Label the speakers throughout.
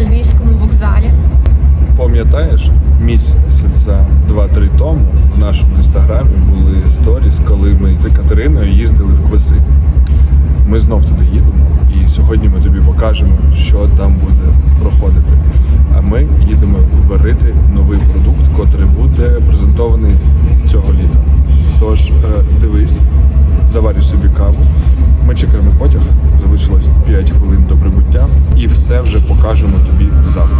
Speaker 1: на львівському вокзалі.
Speaker 2: Пам'ятаєш, місяця два-три тому в нашому інстаграмі були сторіс, коли ми з Катериною їздили в Кваси. Ми знов туди їдемо, і сьогодні ми тобі покажемо, що там буде проходити. А ми їдемо варити новий продукт, котрий буде презентований цього літа. Тож е, дивись, заварюй собі каву. Ми чекаємо потяг, залишилось 5 хвилин до прибуття, і все вже покажемо тобі завтра.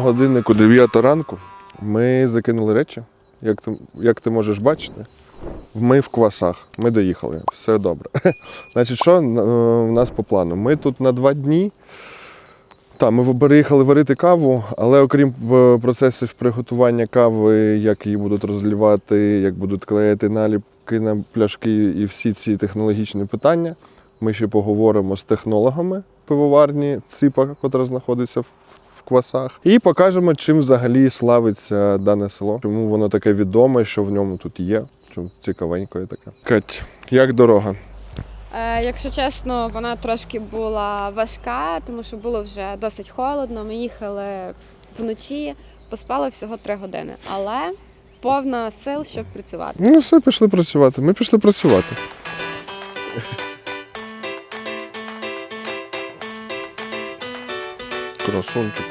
Speaker 2: Годиннику 9 ранку ми закинули речі. Як ти, як ти можеш бачити, ми в квасах. Ми доїхали. Все добре. Значить, що е, в нас по плану? Ми тут на два дні. Так, ми переїхали варити каву, але окрім е, процесів приготування кави, як її будуть розлівати, як будуть клеїти наліпки на пляшки і всі ці технологічні питання, ми ще поговоримо з технологами пивоварні ЦИПа, котра знаходиться в в квасах, і покажемо, чим взагалі славиться дане село, чому воно таке відоме, що в ньому тут є. Чому цікавенько є таке. Кать, як дорога?
Speaker 3: Е, якщо чесно, вона трошки була важка, тому що було вже досить холодно. Ми їхали вночі, поспали всього три години, але повна сил, щоб працювати.
Speaker 2: Ну, все, пішли працювати. Ми пішли працювати. Красунчик.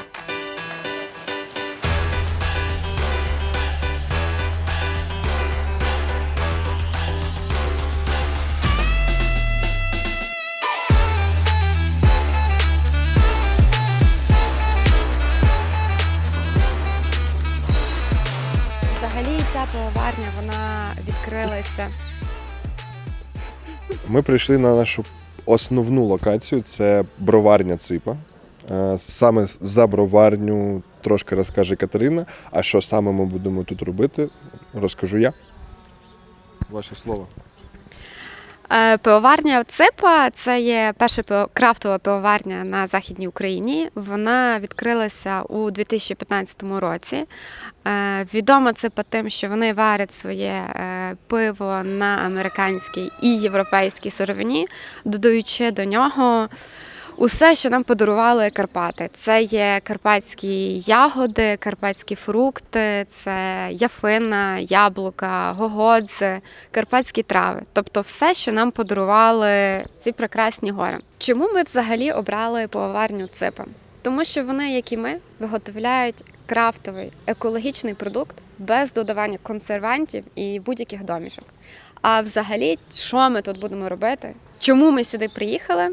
Speaker 3: Взагалі, ця пивоварня вона відкрилася.
Speaker 2: Ми прийшли на нашу основну локацію це броварня Ципа. Е, Саме за броварню трошки розкаже Катерина. А що саме ми будемо тут робити, розкажу я. Ваше слово.
Speaker 3: Е, Пивоварня Ципа це є перша крафтова пивоварня на Західній Україні. Вона відкрилася у 2015 році. Е, Відома Ципа тим, що вони варять своє пиво на американській і європейській сировині, додаючи до нього. Усе, що нам подарували Карпати, це є карпатські ягоди, карпатські фрукти, це яфина, яблука, гогодзи, карпатські трави. Тобто все, що нам подарували ці прекрасні гори. Чому ми взагалі обрали пивоварню ципа? Тому що вони, як і ми, виготовляють крафтовий екологічний продукт без додавання консервантів і будь-яких домішок. А взагалі, що ми тут будемо робити? Чому ми сюди приїхали?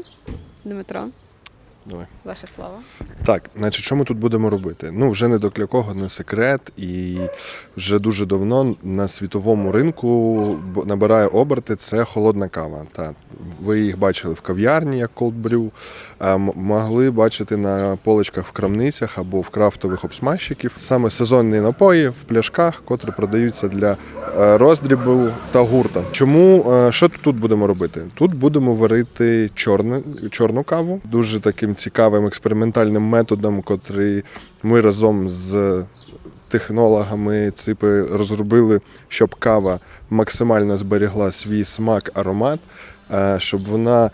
Speaker 3: Дмитро,
Speaker 2: Давай.
Speaker 3: ваше слово.
Speaker 2: Так, значить, що ми тут будемо робити? Ну, вже не до для кого не секрет, і вже дуже давно на світовому ринку набирає оберти це холодна кава. Та, ви їх бачили в кав'ярні, як cold brew, могли бачити на поличках в крамницях або в крафтових обсмажчиків. Саме сезонні напої в пляшках, котрі продаються для е, роздрібу та гурта. Чому е, що тут будемо робити? Тут будемо варити чорну, чорну каву, дуже таким цікавим експериментальним методом, котрий ми разом з технологами ЦИПи розробили, щоб кава максимально зберігла свій смак, аромат, е, щоб вона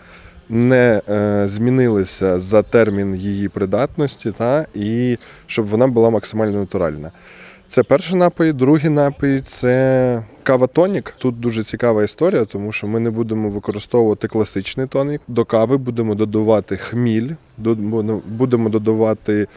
Speaker 2: не е, змінилася за термін її придатності, та, і щоб вона була максимально натуральна. Це перший напій, другий напій це кава тонік. Тут дуже цікава історія, тому що ми не будемо використовувати класичний тонік. До кави будемо додавати хміль, будемо додавати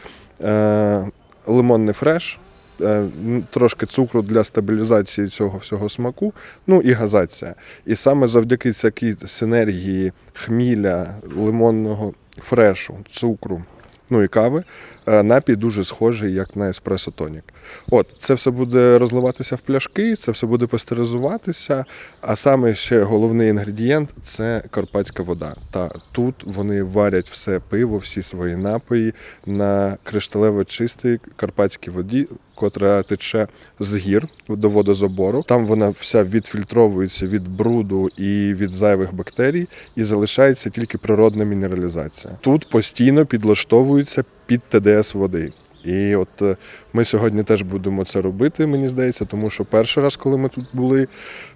Speaker 2: е, лимонний фреш, е, трошки цукру для стабілізації цього всього смаку, ну і газація. І саме завдяки такій синергії хміля, лимонного фрешу, цукру ну і кави. Е, Напій дуже схожий, як на еспресо тонік. От це все буде розливатися в пляшки, це все буде пастеризуватися. А саме ще головний інгредієнт це карпатська вода. Та тут вони варять все пиво, всі свої напої на кришталево чистій карпатській воді, котра тече з гір до водозабору. Там вона вся відфільтровується від бруду і від зайвих бактерій, і залишається тільки природна мінералізація. Тут постійно підлаштовується під ТДС води. І от е, ми сьогодні теж будемо це робити, мені здається, тому що перший раз, коли ми тут були,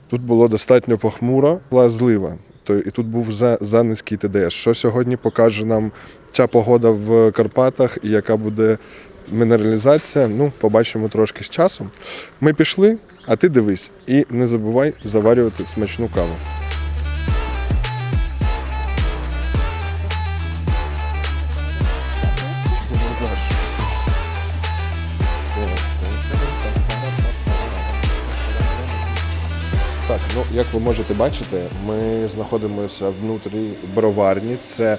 Speaker 2: тут було достатньо похмуро, була злива. То і тут був за, за низький ТДС. Що сьогодні покаже нам ця погода в Карпатах і яка буде мінералізація? Ну, побачимо трошки з часом. Ми пішли, а ти дивись і не забувай заварювати смачну каву. Як ви можете бачити, ми знаходимося внутрі броварні. Це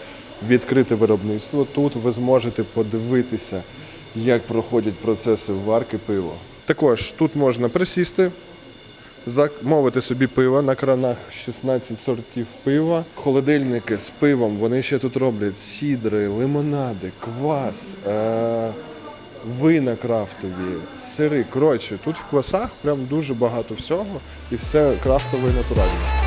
Speaker 2: відкрите виробництво. Тут ви зможете подивитися, як проходять процеси варки пива. Також тут можна присісти, замовити собі пиво на кранах 16 сортів пива. Холодильники з пивом. Вони ще тут роблять сідри, лимонади, квас. Е- вина крафтові, сири. Коротше, тут в квасах прям дуже багато всього, і все крафтове і натуральне.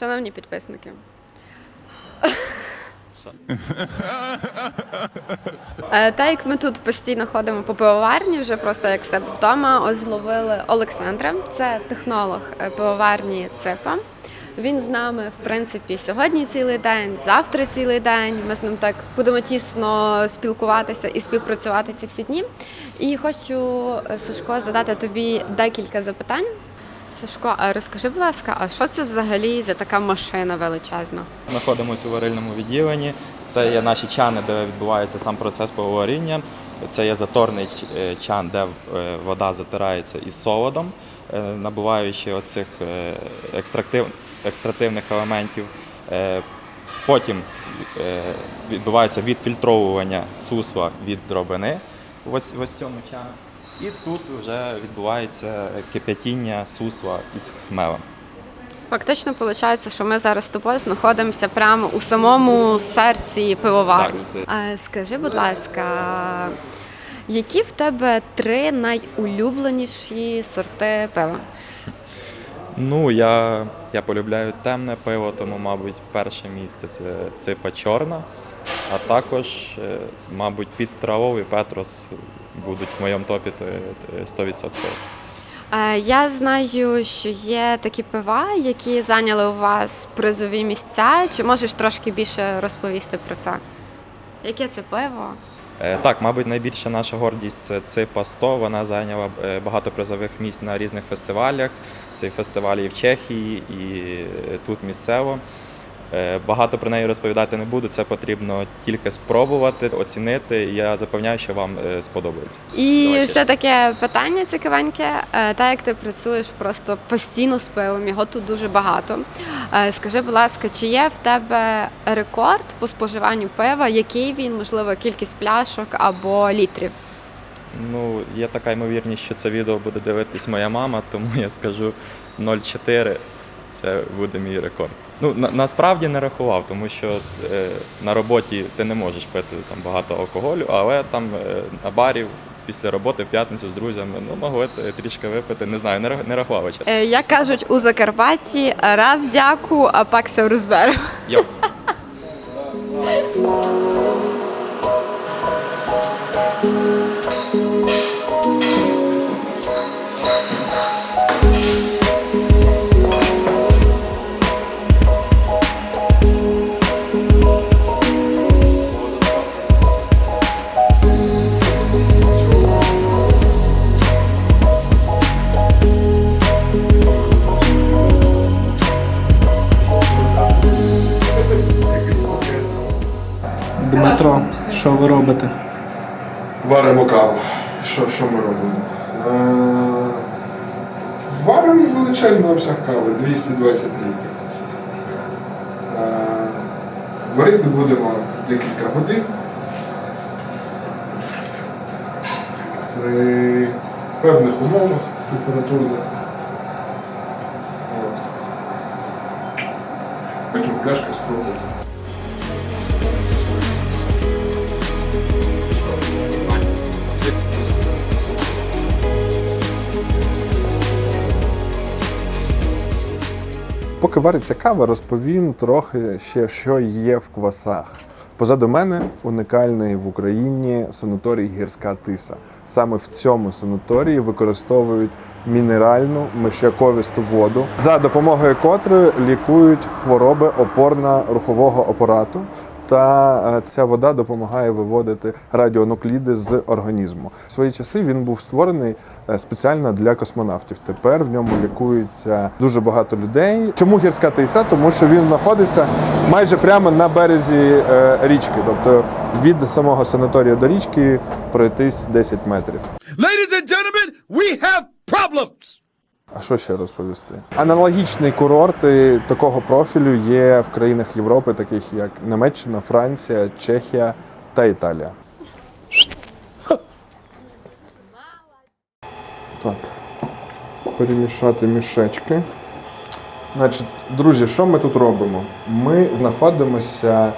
Speaker 3: Шановні підписники. Е, Та як ми тут постійно ходимо по пивоварні, вже просто як себе вдома, ось зловили Олександра. Це технолог е, пивоварні ЦЕПа. Він з нами, в принципі, сьогодні цілий день, завтра цілий день. Ми з ним так будемо тісно спілкуватися і співпрацювати ці всі дні. І хочу, е, Сашко, задати тобі декілька запитань. Сашко, а розкажи, будь ласка, а що це взагалі за така машина величезна?
Speaker 1: Знаходимося у варильному відділенні. Це є наші чани, де відбувається сам процес поваріння. Це є заторний е, чан, де е, вода затирається із солодом, е, набуваючи оцих екстрактив, екстративних елементів. Потім відбувається відфільтровування сусла від дробини в ось, цьому чані. І тут вже відбувається кип'ятіння сусла із хмелем.
Speaker 3: Фактично, виходить, що ми зараз з тобою знаходимося прямо у самому серці пивоварні.
Speaker 1: Так,
Speaker 3: А скажи, будь ласка, які в тебе три найулюбленіші сорти пива?
Speaker 1: Ну, я, я полюбляю темне пиво, тому, мабуть, перше місце це ципа чорна, а також, е, мабуть, під травов Петрос будуть в моєму топі то е, 100%.
Speaker 3: Е, Я знаю, що є такі пива, які зайняли у вас призові місця. Чи можеш трошки більше розповісти про це? Яке це пиво?
Speaker 1: Е, Так, мабуть, найбільша наша гордість це ципа 100. Вона зайняла е, багато призових місць на різних фестивалях. Цей фестиваль і в Чехії, і тут місцево. Е, Багато про неї розповідати не буду. Це потрібно тільки спробувати, оцінити. і Я запевняю, що вам е, сподобається.
Speaker 3: І
Speaker 1: Давайте.
Speaker 3: ще таке питання цікавеньке. Е, Так як ти працюєш просто постійно з пивом, його тут дуже багато. Скажи, будь ласка, чи є в тебе рекорд по споживанню пива? Який він, можливо, кількість пляшок або літрів?
Speaker 1: Ну, є така ймовірність, що це відео буде дивитись моя мама, тому я скажу 0,4 це буде мій рекорд. Ну, на, насправді не рахував, тому що це, на роботі ти не можеш пити там багато алкоголю, але там е, на барі після роботи в п'ятницю з друзями ну, могли трішки випити. Не знаю, не, не рахував.
Speaker 3: Е, Як кажуть у Закарпатті, раз дяку, а пакся розберемо.
Speaker 4: що ви робите?
Speaker 2: Варимо каву. Що, що ми робимо? Е, Варимо величезний обсяг кави 220 літрів. Е, Варити будемо декілька годин. При певних умовах температурних. От. Потім в пляшках Поки вариться кава, розповім трохи ще, що є в квасах. Позаду мене унікальний в Україні санаторій Гірська Тиса. Саме в цьому санаторії використовують мінеральну мишяковісту воду, за допомогою котрої лікують хвороби опорно-рухового апарату. Та е, ця вода допомагає виводити радіонукліди з організму. В свої часи він був створений е, спеціально для космонавтів. Тепер в ньому лікується дуже багато людей. Чому гірська тиса? Тому що він знаходиться майже прямо на березі е, річки, тобто від самого санаторію до річки пройтись 10 метрів.
Speaker 5: Ladies and gentlemen, we have problems.
Speaker 2: А що ще розповісти? Аналогічні курорти такого профілю є в країнах Європи, таких як Німеччина, Франція, Чехія та Італія. Так. Перемішати мішечки. Значить, друзі, що ми тут робимо? Ми знаходимося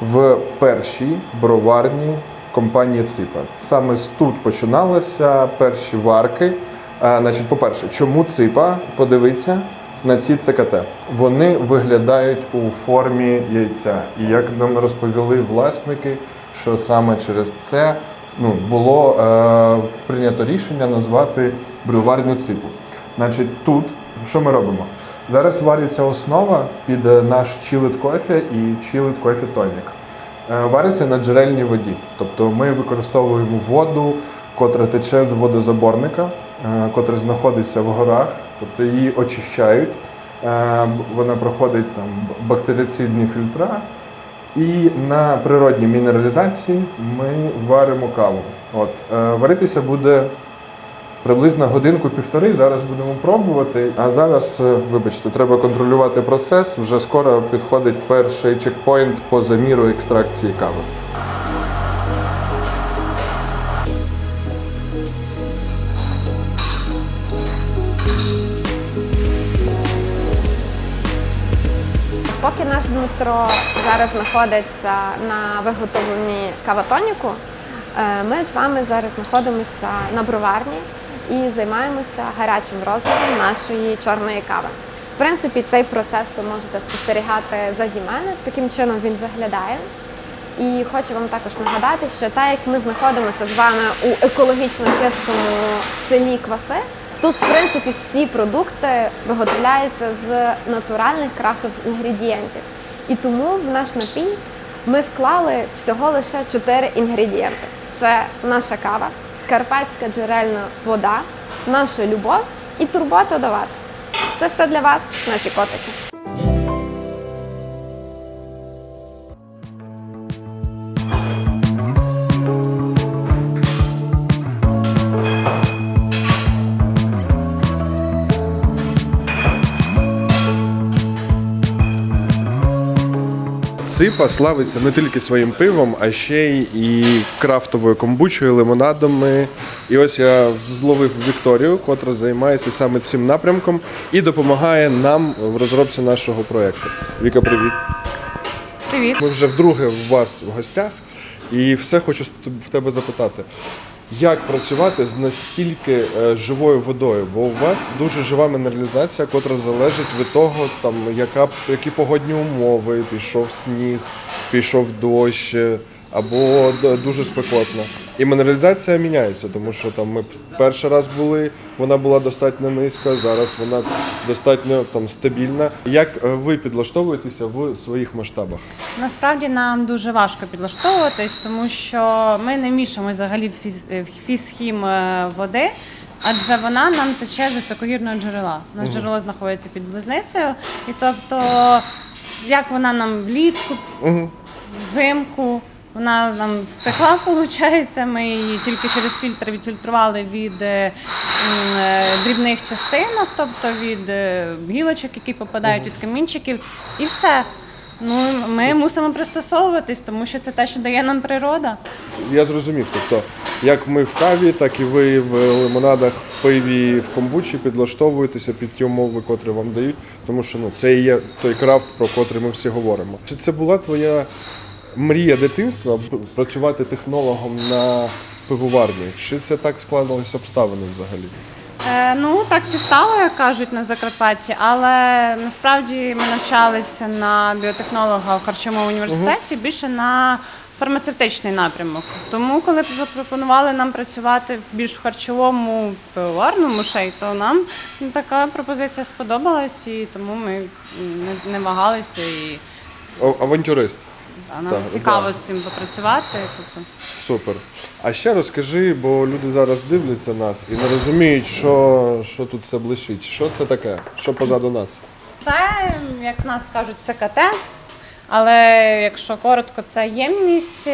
Speaker 2: в першій броварні компанії Ципа. Саме тут починалися перші варки. А, значить, по-перше, чому ципа? Подивіться на ці ЦКТ. Вони виглядають у формі яйця. І як нам розповіли власники, що саме через це ну, було е, прийнято рішення назвати брюварню ципу. Значить, тут що ми робимо? Зараз вариться основа під е, наш чилит кофе і чилит кофе тонік. Е, Вариться на джерельній воді. Тобто ми використовуємо воду, котра тече з водозаборника, котра знаходиться в горах, тобто її очищають. Е, Вона проходить там б- бактерицидні фільтра. І на природній мінералізації ми варимо каву. От, е, варитися буде приблизно годинку-півтори. Зараз будемо пробувати. А зараз, е, вибачте, треба контролювати процес. Вже скоро підходить перший чекпоінт по заміру екстракції кави.
Speaker 3: Дмитро зараз знаходиться на виготовленні каватоніку, е, ми з вами зараз знаходимося на броварні і займаємося гарячим розливом нашої чорної кави. В принципі, цей процес ви можете спостерігати заді мене. Таким чином він виглядає. І хочу вам також нагадати, що так як ми знаходимося з вами у екологічно чистому селі Кваси, тут в принципі всі продукти виготовляються з натуральних крафтових інгредієнтів. І тому в наш напій ми вклали всього лише 4 інгредієнти: це наша кава, карпатська джерельна вода, наша любов і турбота до вас. Це все для вас, наші котики.
Speaker 2: Сипа славиться не тільки своїм пивом, а ще й і крафтовою комбучою, лимонадами. І ось я зловив Вікторію, котра займається саме цим напрямком і допомагає нам в розробці нашого проєкту. Віка, привіт.
Speaker 6: Привіт.
Speaker 2: Ми вже вдруге у вас в гостях, і все хочу в тебе запитати. Як працювати з настільки е, живою водою? Бо у вас дуже жива мінералізація, котра залежить від того, там яка які погодні умови, пішов сніг, пішов дощ, е, або дуже спекотно. І мінералізація міняється, тому що там ми перший раз були, вона була достатньо низька, зараз вона достатньо там стабільна. Як е, ви підлаштовуєтеся в своїх масштабах?
Speaker 6: Насправді нам дуже важко підлаштовуватись, тому що ми не мішаємо взагалі в фізхім е, води, адже вона нам тече з високогірного джерела. У нас джерело знаходиться під близницею, і тобто, як вона нам влітку, взимку. Вона нам стекла, виходить. Ми її тільки через фільтр відфільтрували від е, е, дрібних частинок, тобто від е, гілочок, які попадають від камінчиків, і все. Ну, ми мусимо пристосовуватись, тому що це те, що дає нам природа.
Speaker 2: Я зрозумів. Тобто, як ми в каві, так і ви в лимонадах, в пиві, в комбучі підлаштовуєтеся під ті умови, котрі вам дають, тому що ну, це і є той крафт, про котрий ми всі говоримо. Чи це була твоя мрія дитинства працювати технологом на пивоварні? Чи це так складалися обставини взагалі?
Speaker 6: Е, ну, так всі стало, як кажуть на Закарпатті, але насправді ми навчалися на біотехнолога в харчовому університеті більше на фармацевтичний напрямок. Тому, коли запропонували нам працювати в більш харчовому пивоварному шей, то нам така пропозиція сподобалась, і тому ми не, не вагалися і
Speaker 2: О, авантюрист.
Speaker 6: Нам
Speaker 2: Так,
Speaker 6: цікаво
Speaker 2: да.
Speaker 6: з цим попрацювати. Тобто.
Speaker 2: Супер. А ще розкажи, бо люди зараз дивляться нас і не розуміють, що, що тут все блищить. Що це таке? Що позаду нас?
Speaker 6: Це, як нас кажуть, ЦКТ. Але якщо коротко, це ємність,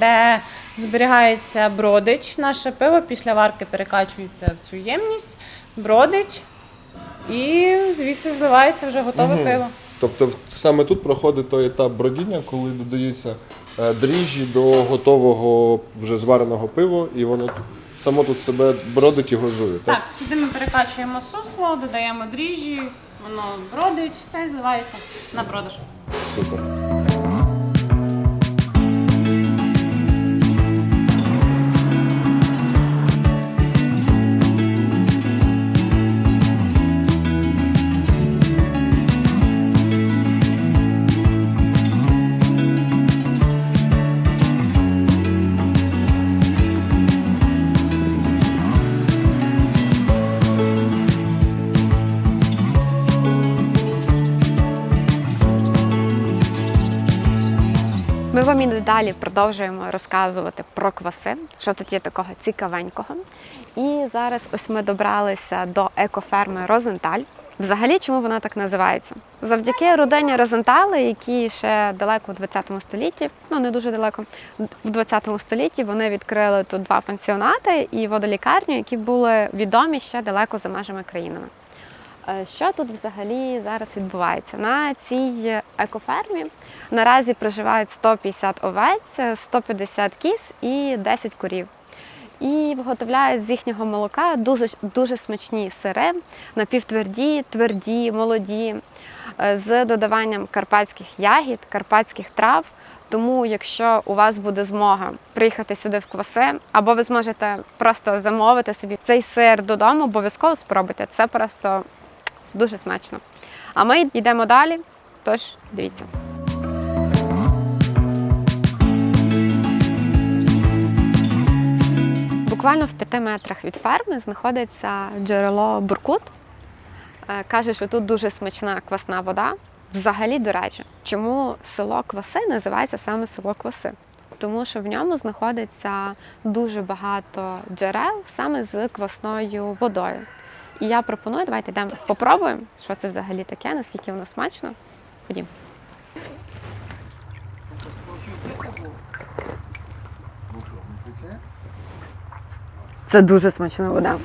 Speaker 6: де зберігається бродить наше пиво, після варки перекачується в цю ємність, бродить і звідси зливається вже готове пиво.
Speaker 2: Тобто саме тут проходить той етап бродіння, коли додаються е, дріжджі до готового вже звареного пива, і воно само тут себе бродить і газує. Так?
Speaker 6: Так, сюди ми перекачуємо сусло, додаємо дріжджі, воно бродить та й зливається на продаж.
Speaker 2: Супер.
Speaker 3: Ми далі продовжуємо розказувати про кваси, що тут є такого цікавенького. І зараз ось ми добралися до екоферми Розенталь. Взагалі, чому вона так називається? Завдяки родині Розентали, які ще далеко в 20 столітті, ну не дуже далеко, в 20 столітті вони відкрили тут два пансіонати і водолікарню, які були відомі ще далеко за межами країни. Е, Що тут взагалі зараз відбувається? На цій екофермі наразі проживають 150 овець, 150 кіз і 10 корів. І виготовляють з їхнього молока дуже, дуже смачні сири, напівтверді, тверді, молоді, е, з додаванням карпатських ягід, карпатських трав. Тому, якщо у вас буде змога приїхати сюди в кваси, або ви зможете просто замовити собі цей сир додому, обов'язково спробуйте. Це просто дуже смачно. А ми йдемо далі, тож дивіться. Буквально в п'яти метрах від ферми знаходиться джерело Буркут. Е, Каже, що тут дуже смачна квасна вода. Взагалі, до речі, чому село Кваси називається саме село Кваси? Тому що в ньому знаходиться дуже багато джерел саме з квасною водою. І я пропоную, давайте йдемо попробуємо, що це взагалі таке, наскільки воно смачно. Ходім. Це дуже смачна вода.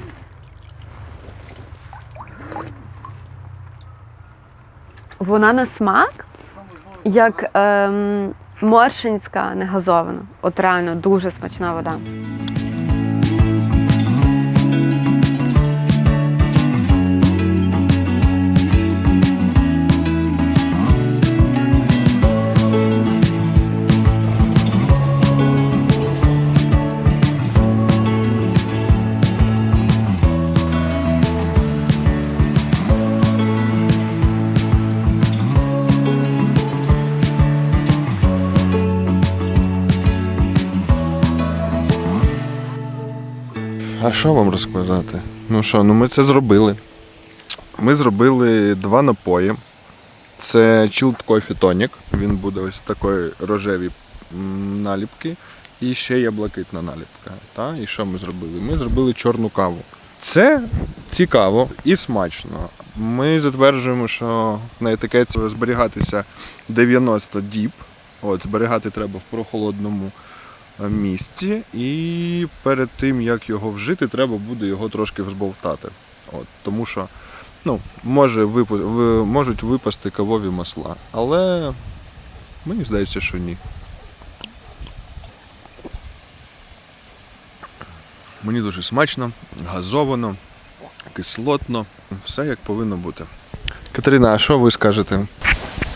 Speaker 3: Вона на смак як ем, моршинська негазована. От реально дуже смачна вода.
Speaker 2: А що вам розказати? Ну що, ну ми це зробили. Ми зробили два напої. Це Chilled Coffee Tonic. Він буде ось такої рожеві наліпки. І ще є блакитна наліпка. Та? І що ми зробили? Ми зробили чорну каву. Це цікаво і смачно. Ми затверджуємо, що на етикетці зберігатися 90 діб. От, зберігати треба в прохолодному місці, і перед тим як його вжити, треба буде його трошки взболтати. От, тому що ну, може випу... можуть випасти кавові масла, але мені здається, що ні. Мені дуже смачно, газовано, кислотно, все як повинно бути. Катерина, а що ви скажете?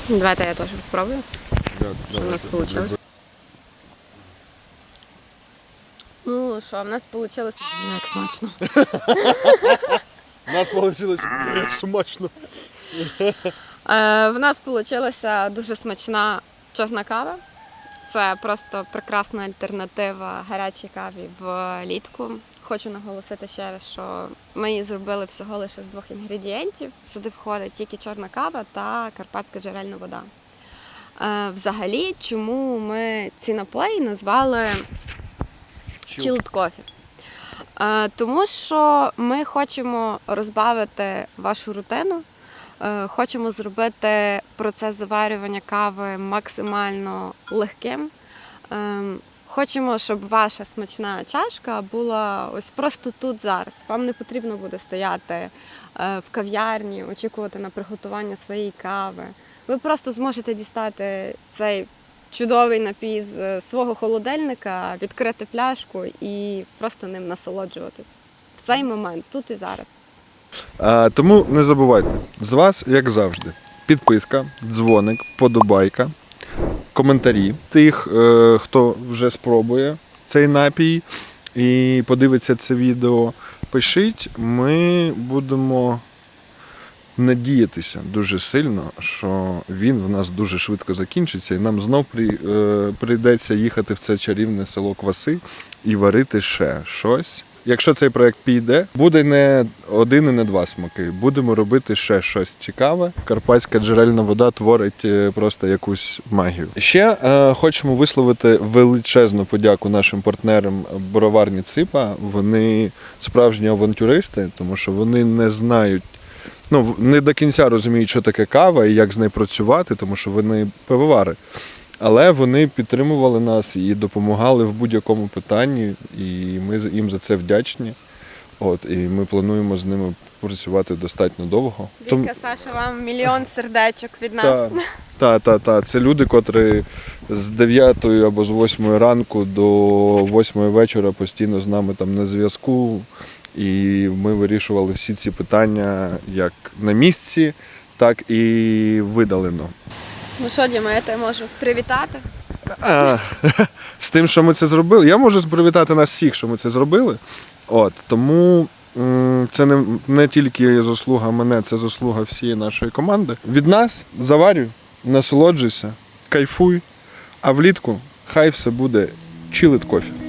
Speaker 3: Давайте я теж спробую. Що в нас вийшло? Ну що, в нас вийшло як смачно.
Speaker 2: У нас вийшло як смачно.
Speaker 3: Е, в нас вийшла дуже смачна чорна кава. Це просто прекрасна альтернатива гарячій каві влітку. Хочу наголосити ще раз, що ми її зробили всього лише з двох інгредієнтів. Сюди входить тільки чорна кава та карпатська джерельна вода. Е, взагалі, чому ми ці напої назвали Chilled Coffee? Е, тому що ми хочемо розбавити вашу рутину, Е, Хочемо зробити процес заварювання кави максимально легким. Ем, Хочемо, щоб ваша смачна чашка була ось просто тут зараз. Вам не потрібно буде стояти е, в кав'ярні, очікувати на приготування своєї кави. Ви просто зможете дістати цей чудовий напій з е, свого холодильника, відкрити пляшку і просто ним насолоджуватись в цей момент, тут і зараз.
Speaker 2: А, тому не забувайте, з вас, як завжди, підписка, дзвоник, подобайка, коментарі тих, е, хто вже спробує цей напій і подивиться це відео. Пишіть, ми будемо надіятися дуже сильно, що він в нас дуже швидко закінчиться, і нам знов е, прийдеться їхати в це чарівне село Кваси і варити ще щось. Якщо цей проект піде, буде не один і не два смаки. Будемо робити ще щось цікаве. Карпатська джерельна вода творить е, просто якусь магію. Ще е, хочемо висловити величезну подяку нашим партнерам Бороварні Ципа. Вони справжні авантюристи, тому що вони не знають. Ну, не до кінця розуміють, що таке кава і як з нею працювати, тому що вони пивовари. Але вони підтримували нас і допомагали в будь-якому питанні, і ми їм за це вдячні. От, і ми плануємо з ними працювати достатньо довго. Тому-
Speaker 3: Віка, Саша, вам мільйон сердечок від нас.
Speaker 2: та, та, та, та. Це люди, котрі з 9 або з 8 ранку до 8 вечора постійно з нами там на зв'язку. І ми вирішували всі ці питання як на місці, так і видалено.
Speaker 3: Ну що, Діма, я тебе можу привітати.
Speaker 2: А, з тим, що ми це зробили. Я можу привітати нас всіх, що ми це зробили. От, тому це не, не тільки заслуга мене, це заслуга всієї нашої команди. Від нас заварюй, насолоджуйся, кайфуй, а влітку хай все буде чилит кофі.